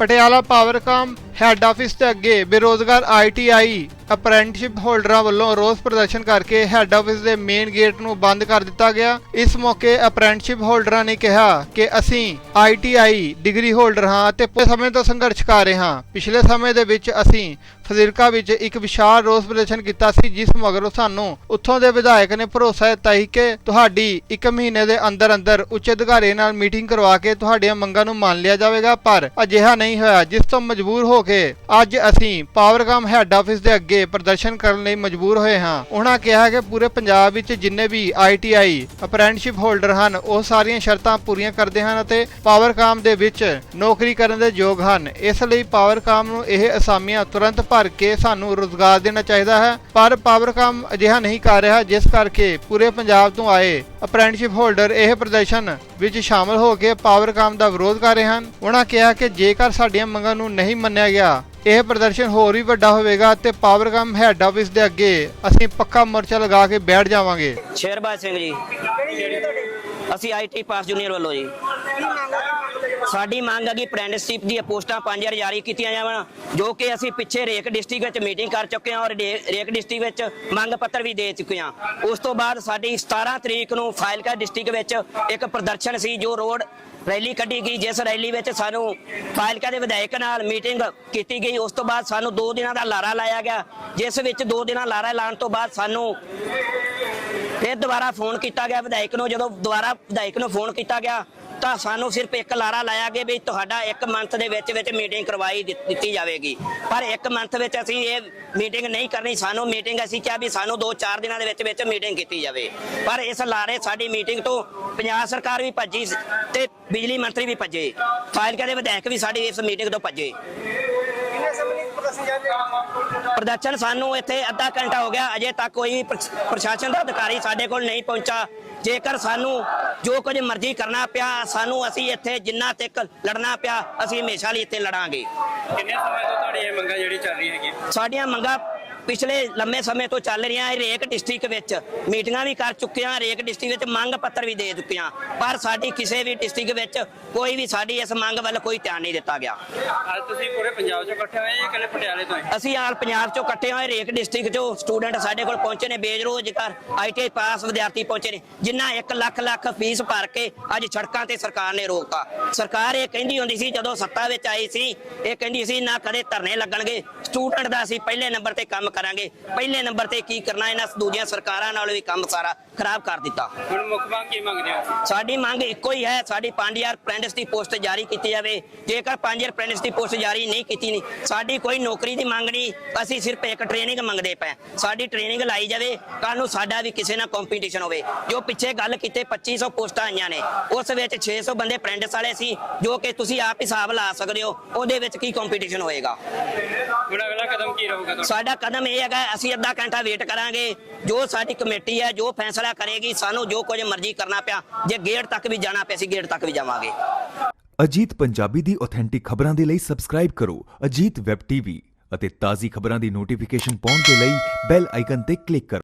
Patiala Powercom head office ਦੇ ਅੱਗੇ ਬੇਰੋਜ਼ਗਾਰ ITI apprenticeship ਹੋਲਡਰਾਂ ਵੱਲੋਂ ਰੋਸ ਪ੍ਰਦਰਸ਼ਨ ਕਰਕੇ ਹੈੱਡ ਆਫਿਸ ਦੇ ਮੇਨ ਗੇਟ ਨੂੰ ਬੰਦ ਕਰ ਦਿੱਤਾ ਗਿਆ। ਇਸ ਮੌਕੇ ਅਪ੍ਰੈਂਟਿਸਸ਼ਿਪ ਹੋਲਡਰਾਂ ਨੇ ਕਿਹਾ ਕਿ ਅਸੀਂ ਆਈਟੀਆਈ ਡਿਗਰੀ ਹੋਲਡਰ ਹਾਂ ਅਤੇ ਸਮੇਂ ਤੋਂ ਸੰਘਰਸ਼ ਕਰ ਰਹੇ ਹਾਂ। ਪਿਛਲੇ ਸਮੇਂ ਦੇ ਵਿੱਚ ਅਸੀਂ ਫਜ਼ਿਲਕਾ ਵਿੱਚ ਇੱਕ ਵਿਸ਼ਾਲ ਰੋਸ ਪ੍ਰਦਰਸ਼ਨ ਕੀਤਾ ਸੀ, ਜਿਸ ਮਗਰੋਂ ਸਾਨੂੰ ਉੱਥੋਂ ਦੇ ਵਿਧਾਇਕ ਨੇ ਭਰੋਸਾ ਦਿੱਤਾ ਸੀ ਕਿ ਤੁਹਾਡੀ 1 ਮਹੀਨੇ ਦੇ ਅੰਦਰ ਅੰਦਰ ਉੱਚ ਅਧਿਕਾਰੀ ਨਾਲ ਮੀਟਿੰਗ ਕਰਵਾ ਕੇ ਤੁਹਾਡੀਆਂ ਮੰਗਾਂ ਨੂੰ ਮੰਨ ਲਿਆ ਜਾਵੇਗਾ, ਪਰ ਅਜਿਹਾ ਨਹੀਂ ਹੋਇਆ, ਜਿਸ ਤੋਂ ਮਜਬੂਰ ਹੋ ਕੇ ਅੱਜ ਅਸੀਂ ਪਾਵਰਕਾਮ ਹੈੱਡ ਆਫਿਸ ਦੇ ਅੱਗੇ ਪ੍ਰਦਰਸ਼ਨ ਕਰਨ ਲਈ ਮਜਬੂਰ ਹੋਏ ਹਾਂ। ਉਹਨਾਂ ਕਿਹਾ ਕਿ ਪੂਰੇ ਪੰਜਾਬ ਵਿੱਚ ਜਿੰਨੇ ਵੀ ਆਈਟੀਆਈ ਅਪ੍ਰੈਂਟਿਸਸ਼ਿਪ ਹੋਲਡਰ ਹਨ, ਉਹ ਸਾਰੀਆਂ ਸ਼ਰਤਾਂ ਪੂਰੀਆਂ ਕਰਦੇ ਹਨ ਅਤੇ ਪਾਵਰਕਾਮ ਦੇ ਵਿੱਚ ਨੌਕਰੀ ਕਰਨ ਦੇ ਯੋਗ ਹਨ। ਇਸ ਲਈ ਪਾਵਰਕਾਮ ਨੂੰ ਇਹ ਅਸਾਮੀਆਂ ਤੁਰੰਤ ਭਰ ਕੇ ਸਾਨੂੰ ਰੋਜ਼ਗਾਰ ਦੇਣਾ ਚਾਹੀਦਾ ਹੈ, ਪਰ ਪਾਵਰਕਾਮ ਅਜਿਹਾ ਨਹੀਂ ਕਰ ਰਿਹਾ, ਜਿਸ ਕਰਕੇ ਪੂਰੇ ਪੰਜਾਬ ਤੋਂ ਆਏ ਅਪ੍ਰੈਂਟਿਸਸ਼ਿਪ ਹੋਲਡਰ ਇਹ ਪ੍ਰਦਰਸ਼ਨ ਵਿੱਚ ਸ਼ਾਮਲ ਹੋ ਕੇ ਪਾਵਰਕਾਮ ਦਾ ਵਿਰੋਧ ਕਰ ਰਹੇ ਹਨ। ਉਹਨਾਂ ਕਿਹਾ ਕਿ ਜੇਕਰ ਸਾਡੀਆਂ ਮੰਗਾਂ ਨੂੰ ਨਹੀਂ ਮੰਨਿਆ ਗਿਆ, ਇਹ ਪ੍ਰਦਰਸ਼ਨ ਹੋਰ ਵੀ ਵੱਡਾ ਹੋਵੇਗਾ ਤੇ ਪਾਵਰਕਾਮ ਹੈੱਡ ਆਫਿਸ ਦੇ ਅੱਗੇ ਅਸੀਂ ਪੱਕਾ ਮੋਰਚਾ ਲਗਾ ਕੇ ਬੈਠ ਜਾਵਾਂਗੇ। ਸ਼ੇਰਬਾਜ ਸਿੰਘ ਜੀ, ਅਸੀਂ ਆਈਟੀ ਪਾਸ ਜੂਨੀਅਰ ਵੱਲੋਂ ਜੀ। ਸਾਡੀ ਮੰਗ ਹੈ ਕਿ ਅਪ੍ਰੈਂਟਿਸਸ਼ਿਪ ਦੀਆਂ ਪੋਸਟਾਂ 5000 ਜਾਰੀ ਕੀਤੀਆਂ ਜਾਵਣ ਜੋ ਕਿ ਅਸੀਂ ਪਿੱਛੇ ਰੇਕ ਡਿਸਟ੍ਰਿਕਟ ਵਿੱਚ ਮੀਟਿੰਗ ਕਰ ਚੁੱਕੇ ਹਾਂ ਔਰ ਡੇ- ਰੇਕ ਡਿਸਟ੍ਰਿਕਟ ਵਿੱਚ ਮੰਗ ਪੱਤਰ ਵੀ ਦੇ ਚੁੱਕੇ ਹਾਂ। ਉਸ ਤੋਂ ਬਾਅਦ ਸਾਡੀ 17 ਤਰੀਕ ਨੂੰ ਫਾਇਲਕਾ ਡਿਸਟ੍ਰਿਕਟ ਵਿੱਚ ਇੱਕ ਪ੍ਰਦਰਸ਼ਨ ਸੀ, ਜੋ ਰੋਡ ਰੈਲੀ ਕੱਢੀ ਗਈ, ਜਿਸ ਰੈਲੀ ਵਿੱਚ ਸਾਨੂੰ ਫਾਇਲਕਾ ਦੇ ਵਿਧਾਇਕ ਨਾਲ ਮੀਟਿੰਗ ਕੀਤੀ ਗਈ। ਉਸ ਤੋਂ ਬਾਅਦ ਸਾਨੂੰ 2 ਦਿਨਾਂ ਦਾ ਲਾਰਾ ਲਾਇਆ ਗਿਆ, ਜਿਸ ਵਿੱਚ 2 ਦਿਨਾਂ ਲਾਰਾ ਲਾਉਣ ਤੋਂ ਬਾਅਦ ਸਾਨੂੰ ਫਿਰ ਦੁਬਾਰਾ ਫੋਨ ਕੀਤਾ ਗਿਆ। ਵਿਧਾਇਕ ਨੂੰ ਜਦੋਂ ਦੁਬਾਰਾ ਵਿਧਾਇਕ ਨੂੰ ਫੋਨ ਕੀਤਾ ਗਿਆ ਤਾਂ ਸਾਨੂੰ ਸਿਰਫ ਇੱਕ ਲਾਰਾ ਲਾਇਆ ਗਿਆ ਵੀ ਤੁਹਾਡਾ ਇੱਕ ਮੰਥ ਦੇ ਵਿੱਚ ਵਿੱਚ ਮੀਟਿੰਗ ਕਰਵਾਈ ਦਿੱਤੀ ਜਾਵੇਗੀ। ਪਰ ਇੱਕ ਮੰਥ ਵਿੱਚ ਅਸੀਂ ਇਹ ਮੀਟਿੰਗ ਨਹੀਂ ਕਰਨੀ। ਸਾਨੂੰ ਮੀਟਿੰਗ ਅਸੀਂ ਕਿਹਾ ਵੀ ਸਾਨੂੰ 2-4 ਦਿਨਾਂ ਦੇ ਵਿੱਚ ਵਿੱਚ ਮੀਟਿੰਗ ਕੀਤੀ ਜਾਵੇ। ਪਰ ਇਸ ਲਾਰੇ ਸਾਡੀ ਮੀਟਿੰਗ ਤੋਂ ਪੰਜਾਬ ਸਰਕਾਰ ਵੀ ਭੱਜੀ ਤੇ ਬਿਜਲੀ ਮੰਤਰੀ ਵੀ ਭੱਜੇ। ਫਾਇਲਕਾ ਦੇ ਵਿਧਾਇਕ ਵੀ ਸਾਡੀ ਇਸ ਮੀਟਿੰਗ ਤੋਂ ਭੱਜੇ। ਪ੍ਰਦਰਸ਼ਨ ਸਾਨੂੰ ਇੱਥੇ ਅੱਧਾ ਘੰਟਾ ਹੋ ਗਿਆ। ਅਜੇ ਤੱਕ ਕੋਈ ਪ੍ਰਸ਼- ਪ੍ਰਸ਼ਾਸਨ ਦਾ ਅਧਿਕਾਰੀ ਸਾਡੇ ਕੋਲ ਨਹੀਂ ਪਹੁੰਚਾ। ਜੇਕਰ ਸਾਨੂੰ ਜੋ ਕੁਝ ਮਰਜ਼ੀ ਕਰਨਾ ਪਿਆ ਸਾਨੂੰ ਅਸੀਂ ਇੱਥੇ ਜਿੰਨਾ ਤੱਕ ਲੜਨਾ ਪਿਆ ਅਸੀਂ ਹਮੇਸ਼ਾ ਲਈ ਇੱਥੇ ਲੜਾਂਗੇ। ਕਿੰਨੇ ਸਮੇਂ ਤੋਂ ਤੁਹਾਡੀ ਇਹ ਮੰਗਾਂ ਜਿਹੜੀ ਚੱਲ ਰਹੀ ਹੈਗੀ ਸਾਡੀਆਂ ਮੰਗਾਂ ਪਿਛਲੇ ਲੰਮੇ ਸਮੇਂ ਤੋਂ ਚੱਲ ਰਹੀਆਂ ਹੈ ਰੇਕ ਡਿਸਟ੍ਰਿਕਟ ਵਿੱਚ ਮੀਟਿੰਗਾਂ ਵੀ ਕਰ ਚੁੱਕੇ ਹਾਂ ਰੇਕ ਡਿਸਟ੍ਰਿਕਟ ਵਿੱਚ ਮੰਗ ਪੱਤਰ ਵੀ ਦੇ ਚੁੱਕੇ ਹਾਂ ਪਰ ਸਾਡੀ ਕਿਸੇ ਵੀ ਡਿਸਟ੍ਰਿਕਟ ਵਿੱਚ ਕੋਈ ਵੀ ਸਾਡੀ ਇਸ ਮੰਗ ਵੱਲ ਕੋਈ ਧਿਆਨ ਨਹੀਂ ਦਿੱਤਾ ਗਿਆ। ਅੱਜ ਤੁਸੀਂ ਪੂਰੇ ਪੰਜਾਬ 'ਚੋਂ ਇਕੱਠੇ ਹੋਏ ਜਾਂ ਪਟਿਆਲੇ ਤੋਂ ਅਸੀਂ ਆਲ ਪੰਜਾਬ ਚੋਂ ਇਕੱਠੇ ਹੋਏ ਰੇਕ ਡਿਸਟ੍ਰਿਕਟ ਚੋਂ ਸਟੂਡੈਂਟ ਸਾਡੇ ਕੋਲ ਪਹੁੰਚੇ ਨੇ ਬੇਰੋਜ਼ਗਾਰ ਆਈਟੀਆਈ ਪਾਸ ਵਿਦਿਆਰਥੀ ਪਹੁੰਚੇ ਨੇ ਜਿਨ੍ਹਾਂ 1 ਲੱਖ ਲੱਖ ਫੀਸ ਭਰ ਕੇ ਅੱਜ ਸੜਕਾਂ ਤੇ ਸਰਕਾਰ ਨੇ ਰੋਕਤਾ। ਸਰਕਾਰ ਇਹ ਕਹਿੰਦੀ ਹੁੰਦੀ ਸੀ ਜਦੋਂ ਸੱਤਾ ਵਿੱਚ ਆਈ ਸੀ ਇਹ ਕਹਿੰਦੀ ਸੀ ਨਾ ਕਦੇ ਧਰਨੇ ਲੱਗਣਗੇ। ਸਟੂਡੈਂਟ ਦਾ ਅਸੀਂ ਪਹਿਲੇ ਨੰਬਰ ਤੇ ਕੰਮ ਕਰਾਂਗੇ। ਪਹਿਲੇ ਨੰਬਰ ਤੇ ਕੀ ਕਰਨਾ ਇਹਨਾਂ ਦੂਜੀਆਂ ਸਰਕਾਰਾਂ ਨਾਲ ਵੀ ਕੰਮ ਸਾਰਾ ਖਰਾਬ ਕਰ ਦਿੱਤਾ। ਹੁਣ ਮੁੱਖ ਮੰਗ ਕੀ ਮੰਗਦੇ ਹੋ ਸਾਡੀ ਮੰਗ ਇੱਕੋ ਹੀ ਹੈ ਸਾਡੀ 5000 ਅਪ੍ਰੈਂਟਿਸ ਦੀ ਪੋਸਟ ਜਾਰੀ ਕੀਤੀ ਜਾਵੇ। ਜੇਕਰ 5000 ਅਪ੍ਰੈਂਟਿਸ ਦੀ ਪੋਸਟ ਜਾਰੀ ਨਹੀਂ ਕੀਤੀ ਨਹੀਂ ਸਾਡੀ ਕੋਈ ਨੌਕਰੀ ਦੀ ਮੰਗ ਨਹੀਂ ਅਸੀਂ ਸਿਰਫ ਇੱਕ ਟ੍ਰੇਨਿੰਗ ਮੰਗਦੇ ਪਏ। ਸਾਡੀ ਟ੍ਰੇਨਿੰਗ ਲਾਈ ਜਾਵੇ ਕੱਲ ਨੂੰ ਸਾਡਾ ਵੀ ਕਿਸੇ ਨਾਲ ਕੰਪੀਟੀਸ਼ਨ ਹੋਵੇ। ਜੋ ਪਿੱਛੇ ਗੱਲ ਕੀਤੇ 2500 ਪੋਸਟਾਂ ਆਈਆਂ ਨੇ। ਉਸ ਵਿੱਚ 600 ਬੰਦੇ ਅਪ੍ਰੈਂਟਿਸ ਵਾਲੇ ਸੀ ਜੋ ਕਿ ਤੁਸੀਂ ਆਪ ਹਿਸਾਬ ਲਾ ਸਕਦੇ ਹੋ ਉਹਦੇ ਵਿੱਚ ਕੀ ਕੰਪੀਟੀਸ਼ਨ ਹੋਏਗਾ? ਹੁਣ ਅਗਲਾ ਕਦਮ ਕੀ ਰਹੂਗਾ ਤੁਹਾਡਾ? ਸਾਡਾ ਕਦਮ ਇਹ ਹੈਗਾ, ਅਸੀਂ ਅੱਧਾ ਘੰਟਾ ਵੇਟ ਕਰਾਂਗੇ। ਜੋ ਸਾਡੀ ਕਮੇਟੀ ਹੈ, ਜੋ ਫੈਸਲਾ ਕਰੇਗੀ, ਸਾਨੂੰ ਜੋ ਕੁਝ ਮਰਜ਼ੀ ਕਰਨਾ ਪਿਆ, ਜੇ ਗੇਟ ਤੱਕ ਵੀ ਜਾਣਾ ਪਿਆ, ਅਸੀਂ ਗੇਟ ਤੱਕ ਵੀ ਜਾਵਾਂਗੇ। ਅਜੀਤ ਪੰਜਾਬੀ ਦੀ ਆਥੈਂਟਿਕ ਖਬਰਾਂ ਦੇ ਲਈ ਸਬਸਕ੍ਰਾਈਬ ਕਰੋ, ਅਜੀਤ ਵੈਬ ਟੀਵੀ ਅਤੇ ਤਾਜ਼ੀ ਖਬਰਾਂ ਦੀ ਨੋਟੀਫਿਕੇਸ਼ਨ ਪਾਉਣ ਦੇ ਲਈ ਬੈਲ ਆਈਕਨ ਤੇ ਕਲਿੱਕ ਕਰੋ।